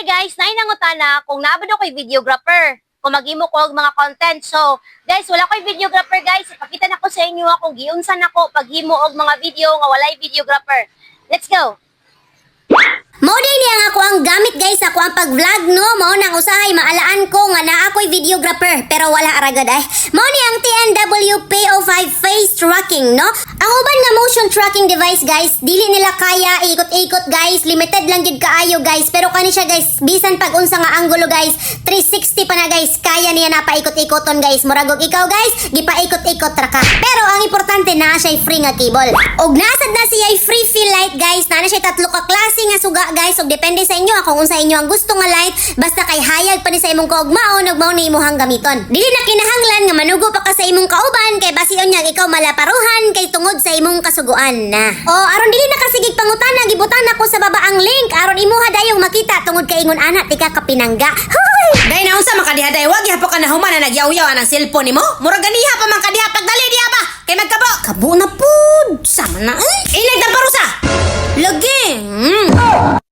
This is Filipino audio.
Hi guys, naay nangutana kung naabot ako'y videographer. Kung maghimo ko og mga content. So, guys, wala ko'y videographer guys. Ipakita na ko sa inyo akong giunsan ako paghimo og mga video nga walay videographer. Let's go. Mao din niya nga ako ang gamit guys ako ang pag-vlog no? Mao nang usahay maalaan ko nga naa ako'y videographer pero wala aragad ay mao ni ang TNW PO5 face tracking no? Ang uban nga motion tracking device guys dili nila kaya ikot-ikot guys. Limited lang gid kaayo guys pero kani siya guys bisan pag unsa nga anggulo guys 360 pa na guys kaya niya na paikot-ikoton guys. Murag ikaw guys gipaikot-ikot ra ka. Pero siya free nga cable. Og nasad na siya free fill light guys. Naa na siya tatlo ka klase nga suga guys. Ug depende sa inyo kung unsa inyo ang gusto nga light. Basta kay hayag pa ni sa imong kaugmaon ug mao ni imong gamiton dili na kinahanglan nga manugo pa ka sa imong kauban kay basiyon niya ikaw malaparuhan kay tungod sa imong kasuguan na. O aron dili na kasigig pangutana gibutan ako sa baba ang link. Aron imuha dayong makita tungod kay ingon ana tika ka pinangga. Huy! Dahil na unsa makadihaday, wag yapo ka na human na nagyaw-yaw ang cellphone nimo. Murag ganiha pa man kadiha pagdali diha ba? Kabo na pud sama na eh Ilag na parusa. lagi mm.